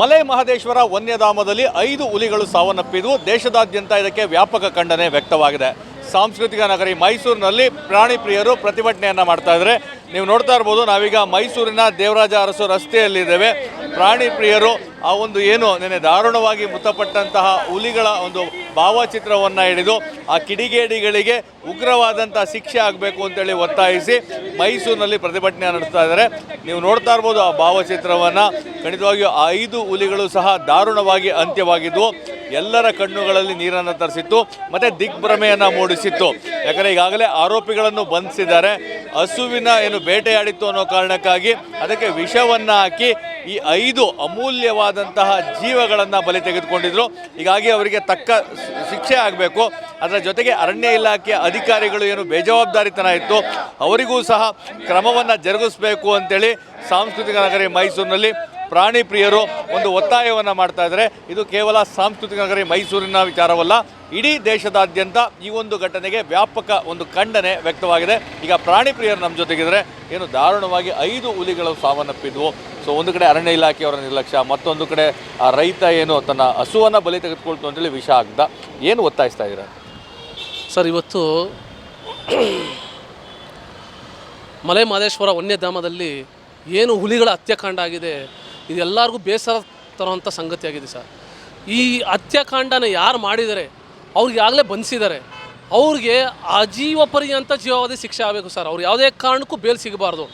ಮಲೆ ಮಹದೇಶ್ವರ ವನ್ಯಧಾಮದಲ್ಲಿ ಐದು ಹುಲಿಗಳು ಸಾವನ್ನಪ್ಪಿದ್ದು ದೇಶದಾದ್ಯಂತ ಇದಕ್ಕೆ ವ್ಯಾಪಕ ಖಂಡನೆ ವ್ಯಕ್ತವಾಗಿದೆ. ಸಾಂಸ್ಕೃತಿಕ ನಗರಿ ಮೈಸೂರಿನಲ್ಲಿ ಪ್ರಾಣಿ ಪ್ರಿಯರು ಪ್ರತಿಭಟನೆಯನ್ನು ಮಾಡ್ತಾ ಇದ್ದಾರೆ. ನೀವು ನೋಡ್ತಾ ಇರ್ಬೋದು, ನಾವೀಗ ಮೈಸೂರಿನ ದೇವರಾಜ ಅರಸು ರಸ್ತೆಯಲ್ಲಿದ್ದೇವೆ. ಪ್ರಾಣಿ ಪ್ರಿಯರು, ಆ ಒಂದು ಏನು ನೆನೆ ದಾರುಣವಾಗಿ ಮೃತಪಟ್ಟಂತಹ ಹುಲಿಗಳ ಒಂದು ಭಾವಚಿತ್ರವನ್ನು ಹಿಡಿದು ಆ ಕಿಡಿಗೇಡಿಗಳಿಗೆ ಉಗ್ರವಾದಂತಹ ಶಿಕ್ಷೆ ಆಗಬೇಕು ಅಂತೇಳಿ ಒತ್ತಾಯಿಸಿ ಮೈಸೂರಿನಲ್ಲಿ ಪ್ರತಿಭಟನೆ ನಡೆಸ್ತಾ ಇದ್ದಾರೆ. ನೀವು ನೋಡ್ತಾ ಇರ್ಬೋದು ಆ ಭಾವಚಿತ್ರವನ್ನು. ಖಂಡಿತವಾಗಿಯೂ ಐದು ಹುಲಿಗಳು ಸಹ ದಾರುಣವಾಗಿ ಅಂತ್ಯವಾಗಿದ್ದವು ಎಲ್ಲರ ಕಣ್ಣುಗಳಲ್ಲಿ ನೀರನ್ನು ತರಿಸಿತ್ತು, ಮತ್ತು ದಿಗ್ಭ್ರಮೆಯನ್ನು ಮೂಡಿಸಿತ್ತು. ಯಾಕಂದರೆ ಈಗಾಗಲೇ ಆರೋಪಿಗಳನ್ನು ಬಂಧಿಸಿದ್ದಾರೆ. ಹಸುವಿನ ಏನು ಬೇಟೆಯಾಡಿತ್ತು ಅನ್ನೋ ಕಾರಣಕ್ಕಾಗಿ ಅದಕ್ಕೆ ವಿಷವನ್ನು ಹಾಕಿ ಈ ಐದು ಅಮೂಲ್ಯವಾದಂತಹ ಜೀವಗಳನ್ನು ಬಲಿ ತೆಗೆದುಕೊಂಡಿದ್ರು. ಹೀಗಾಗಿ ಅವರಿಗೆ ತಕ್ಕ ಶಿಕ್ಷೆ ಆಗಬೇಕು. ಅದರ ಜೊತೆಗೆ ಅರಣ್ಯ ಇಲಾಖೆಯ ಅಧಿಕಾರಿಗಳು ಏನು ಬೇಜವಾಬ್ದಾರಿತನ ಇತ್ತು. ಅವರಿಗೂ ಸಹ ಕ್ರಮವನ್ನು ಜರುಗಿಸಬೇಕು ಅಂತೇಳಿ ಸಾಂಸ್ಕೃತಿಕ ನಗರಿ ಮೈಸೂರಿನಲ್ಲಿ ಪ್ರಾಣಿ ಪ್ರಿಯರು ಒಂದು ಒತ್ತಾಯವನ್ನು ಮಾಡ್ತಾ ಇದ್ದಾರೆ. ಇದು ಕೇವಲ ಸಾಂಸ್ಕೃತಿಕ ನಗರಿ ಮೈಸೂರಿನ ವಿಚಾರವಲ್ಲ, ಇಡೀ ದೇಶದಾದ್ಯಂತ ಈ ಒಂದು ಘಟನೆಗೆ ವ್ಯಾಪಕ ಒಂದು ಖಂಡನೆ ವ್ಯಕ್ತವಾಗಿದೆ. ಈಗ ಪ್ರಾಣಿ ಪ್ರಿಯರು ನಮ್ಮ ಜೊತೆಗಿದ್ರೆ, ಏನು ದಾರುಣವಾಗಿ ಐದು ಹುಲಿಗಳು ಸಾವನ್ನಪ್ಪಿದ್ವು. ಸೊ ಒಂದು ಕಡೆ ಅರಣ್ಯ ಇಲಾಖೆಯವರ ನಿರ್ಲಕ್ಷ್ಯ, ಮತ್ತೊಂದು ಕಡೆ, ಆ, ರೈತ ಏನು ತನ್ನ ಹಸುವನ್ನು ಬಲಿ ತೆಗೆದುಕೊಳ್ತು ಅಂತೇಳಿ ವಿಷ ಆಗ್ದ. ಏನು ಒತ್ತಾಯಿಸ್ತಾ ಇದ್ದೀರ? ಸರ್, ಇವತ್ತು ಮಲೆ ಮಹದೇಶ್ವರ ವನ್ಯಧಾಮದಲ್ಲಿ ಏನು ಹುಲಿಗಳ ಹತ್ಯಾಕಾಂಡ ಆಗಿದೆ ಇದು ಎಲ್ಲರಿಗೂ ಬೇಸರ ತರುವಂಥ ಸಂಗತಿಯಾಗಿದೆ ಸರ್. ಈ ಹತ್ಯಾಕಾಂಡನ ಯಾರು ಮಾಡಿದ್ದಾರೆ ಅವ್ರಿಗಾಗಲೇ ಬಂಧಿಸಿದ್ದಾರೆ ಅವ್ರಿಗೆ ಅಜೀವ ಪರ್ಯಂತ ಜೀವಾವಧಿ ಶಿಕ್ಷೆ ಆಗಬೇಕು ಸರ್. ಅವ್ರು ಯಾವುದೇ ಕಾರಣಕ್ಕೂ ಬೇಲ್ ಸಿಗಬಾರ್ದು.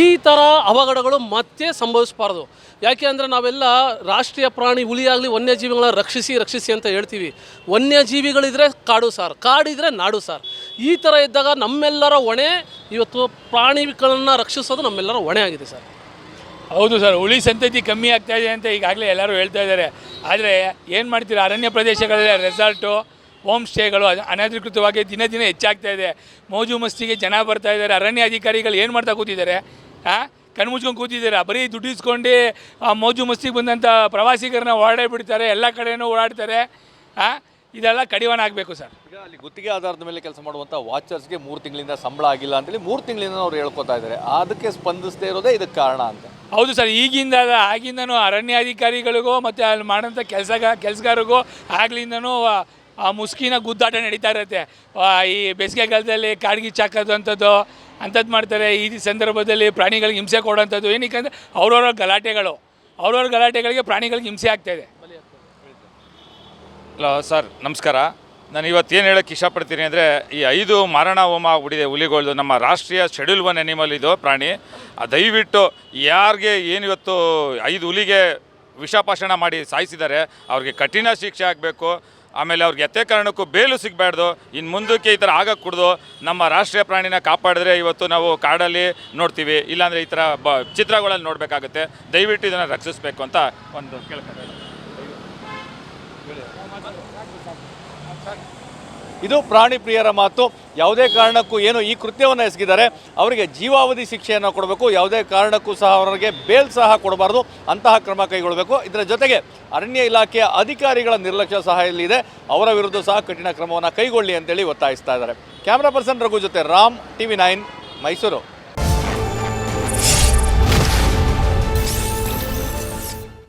ಈ ಥರ ಅವಘಡಗಳು ಮತ್ತೆ ಸಂಭವಿಸಬಾರ್ದು. ಯಾಕೆ ಅಂದರೆ ನಾವೆಲ್ಲ ರಾಷ್ಟ್ರೀಯ ಪ್ರಾಣಿ ಹುಲಿಯಾಗಲಿ ವನ್ಯಜೀವಿಗಳನ್ನ ರಕ್ಷಿಸಿ ರಕ್ಷಿಸಿ ಅಂತ ಹೇಳ್ತೀವಿ. ವನ್ಯಜೀವಿಗಳಿದ್ರೆ ಕಾಡು ಸರ್. ಕಾಡಿದ್ರೆ ನಾಡು ಸರ್. ಈ ಥರ ಇದ್ದಾಗ ನಮ್ಮೆಲ್ಲರ ಹೊಣೆ ಇವತ್ತು ಪ್ರಾಣಿಗಳನ್ನು ರಕ್ಷಿಸೋದು ನಮ್ಮೆಲ್ಲರ ಹೊಣೆ ಆಗಿದೆ ಸರ್. ಹೌದು ಸರ್, ಹುಳಿ ಸಂತತಿ ಕಮ್ಮಿ ಆಗ್ತಾ ಇದೆ ಅಂತ ಈಗಾಗಲೇ ಎಲ್ಲರೂ ಹೇಳ್ತಾ ಇದ್ದಾರೆ. ಆದರೆ ಏನು ಮಾಡ್ತೀರಾ? ಅರಣ್ಯ ಪ್ರದೇಶಗಳಲ್ಲಿ ರೆಸಾರ್ಟು ಹೋಮ್ ಸ್ಟೇಗಳು ಅನಧಿಕೃತವಾಗಿ ದಿನ ದಿನ ಹೆಚ್ಚಾಗ್ತಾ ಇದೆ. ಮೋಜು ಮಸ್ತಿಗೆ ಜನ ಬರ್ತಾ ಇದ್ದಾರೆ. ಅರಣ್ಯ ಅಧಿಕಾರಿಗಳು ಏನು ಮಾಡ್ತಾ ಕೂತಿದ್ದಾರೆ? ಹಾಂ ಕಣ್ಮುಚ್ಕೊಂಡು ಕೂತಿದ್ದಾರೆ? ಬರೀ ದುಡ್ಡು ಇಸ್ಕೊಂಡು, ಆ, ಮೋಜು ಮಸ್ತಿಗೆ ಬಂದಂಥ ಪ್ರವಾಸಿಗರನ್ನ ಓಡಾಡೇ ಬಿಡ್ತಾರೆ, ಎಲ್ಲ ಕಡೆನೂ ಓಡಾಡ್ತಾರೆ. ಹಾಂ ಇದೆಲ್ಲ ಕಡಿವಾಣ ಆಗಬೇಕು ಸರ್. ಈಗ ಅಲ್ಲಿ ಗುತ್ತಿಗೆ ಆಧಾರದ ಮೇಲೆ ಕೆಲಸ ಮಾಡುವಂಥ ವಾಚರ್ಸ್ಗೆ ಮೂರು ತಿಂಗಳಿಂದ ಸಂಬಳ ಆಗಿಲ್ಲ ಅಂತೇಳಿ ಮೂರು ತಿಂಗಳಿಂದ ಅವ್ರು ಹೇಳ್ಕೊತಾ ಇದ್ದಾರೆ. ಅದಕ್ಕೆ ಸ್ಪಂದಿಸದೇ ಇರೋದೇ ಇದಕ್ಕೆ ಕಾರಣ ಅಂತ. ಹೌದು ಸರ್ ಈಗಿಂದ ಆಗಿಂದನೂ ಅರಣ್ಯಾಧಿಕಾರಿಗಳಿಗೂ ಮತ್ತು ಅಲ್ಲಿ ಮಾಡೋಂಥ ಕೆಲಸಗ, ಕೆಲಸಗಾರರಿಗೂ ಆಗ್ಲಿಂದನೂ ಆ- ಮುಸ್ಕಿನ ಗುದ್ದಾಟ ನಡೀತಾ ಇರುತ್ತೆ. ಈ ಬೇಸಿಗೆಗಾಲದಲ್ಲಿ ಕಾಡ್ಗಿ ಚಾಕೋದು ಅಂಥದ್ದು ಅಂಥದ್ದು ಮಾಡ್ತಾರೆ. ಈ ಸಂದರ್ಭದಲ್ಲಿ ಪ್ರಾಣಿಗಳಿಗೆ ಹಿಂಸೆ ಕೊಡೋಂಥದ್ದು. ಏನಕ್ಕೆ ಅಂದರೆ ಅವ್ರವ್ರ ಗಲಾಟೆಗಳು. ಅವ್ರವ್ರ ಗಲಾಟೆಗಳಿಗೆ ಪ್ರಾಣಿಗಳಿಗೆ ಹಿಂಸೆ ಆಗ್ತಾಯಿದೆ ಹಲೋ ಸರ್, ನಮಸ್ಕಾರ. ನಾನು ಇವತ್ತು ಏನು ಹೇಳೋಕ್ಕೆ ಇಷ್ಟಪಡ್ತೀನಿ ಅಂದರೆ ಈ ಐದು ಮಾರಣ ಹೋಮ ಆಗ್ಬಿಟ್ಟಿದೆ ಹುಲಿಗಳ್ದು, ನಮ್ಮ ರಾಷ್ಟ್ರೀಯ ಶೆಡ್ಯೂಲ್ ಒನ್ ಅನಿಮಲ್ ಇದು ಪ್ರಾಣಿ ದಯವಿಟ್ಟು ಯಾರಿಗೆ ಏನು ಇವತ್ತು ಐದು ಹುಲಿಗೆ ವಿಷಪಾಷಣ ಮಾಡಿ ಸಾಯಿಸಿದ್ದಾರೆ, ಅವ್ರಿಗೆ ಕಠಿಣ ಶಿಕ್ಷೆ ಆಗಬೇಕು. ಆಮೇಲೆ ಅವ್ರಿಗೆ ಎತ್ತೆ ಕಾರಣಕ್ಕೂ ಬೇಲು ಸಿಗಬಾರ್ದು ಇನ್ನು ಮುಂದಕ್ಕೆ ಈ ಥರ ಆಗಕ್ಕೆ ಕುಡ್ದು. ನಮ್ಮ ರಾಷ್ಟ್ರೀಯ ಪ್ರಾಣಿನ ಕಾಪಾಡಿದ್ರೆ ಇವತ್ತು ನಾವು ಕಾಡಲ್ಲಿ ನೋಡ್ತೀವಿ. ಇಲ್ಲಾಂದರೆ ಈ ಥರ ಬ ಚಿತ್ರಗಳಲ್ಲಿ ನೋಡಬೇಕಾಗುತ್ತೆ. ದಯವಿಟ್ಟು ಇದನ್ನು ರಕ್ಷಿಸಬೇಕು ಅಂತ ಒಂದು ಕೇಳ್ತಾರೆ ಇದು ಪ್ರಾಣಿ ಪ್ರಿಯರ ಮಾತು. ಯಾವುದೇ ಕಾರಣಕ್ಕೂ ಏನು ಈ ಕೃತ್ಯವನ್ನು ಎಸಗಿದ್ದಾರೆ, ಅವರಿಗೆ ಜೀವಾವಧಿ ಶಿಕ್ಷೆಯನ್ನು ಕೊಡಬೇಕು, ಯಾವುದೇ ಕಾರಣಕ್ಕೂ ಸಹ ಅವರಿಗೆ ಬೇಲ್ ಸಹ ಕೊಡಬಾರ್ದು, ಅಂತಹ ಕ್ರಮ ಕೈಗೊಳ್ಳಬೇಕು. ಇದರ ಜೊತೆಗೆ ಅರಣ್ಯ ಇಲಾಖೆಯ ಅಧಿಕಾರಿಗಳ ನಿರ್ಲಕ್ಷ್ಯ ಸಹ ಇಲ್ಲಿದೆ. ಅವರ ವಿರುದ್ಧ ಸಹ ಕಠಿಣ ಕ್ರಮವನ್ನು ಕೈಗೊಳ್ಳಿ ಅಂತೇಳಿ ಒತ್ತಾಯಿಸ್ತಾ ಇದ್ದಾರೆ. ಕ್ಯಾಮ್ರಾ ಪರ್ಸನ್ ರಘು ಜೊತೆ ರಾಮ್, ಟಿವಿ ನೈನ್, ಮೈಸೂರು.